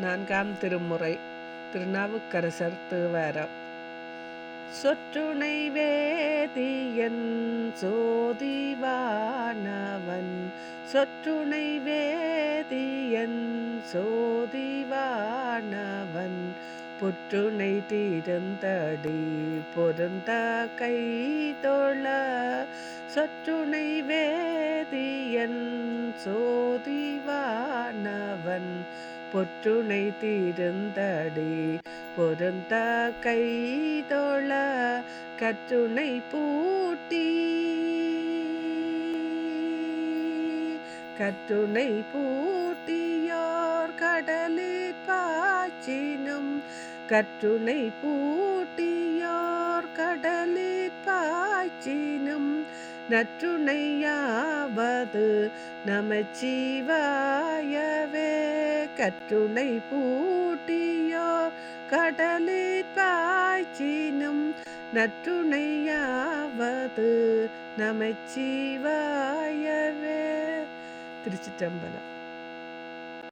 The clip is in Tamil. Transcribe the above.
நான்காம் திருமுறை திருநாவுக்கரசர் தேவாரம். சொற்றுணை வேதியன் சோதிவானவன் சொற்றுணை வேதியன் சோதிவானவன் புற்றுணை தீர்ந்தடி பொருந்த கை தொழ சொற்றுணை வேதியன் சோதிவானவன் பொற்றுணை தீர்ந்தடி. பொருந்த கைதொழ கற்றுணை பூட்டி. கற்றுணை பூட்டியோர் கடலில் பாய்ச்சினும். கற்றுணை பூட்டியோர் கடலில் பாய்ச்சினும். நற்றுணையாவது நமச்சிவா கற்றுளை பூட்டியோ கடலில் பாய்ச்சினும் நற்றுணையாவது நமச்சிவாயவே திருச்சிற்றம்பலம்.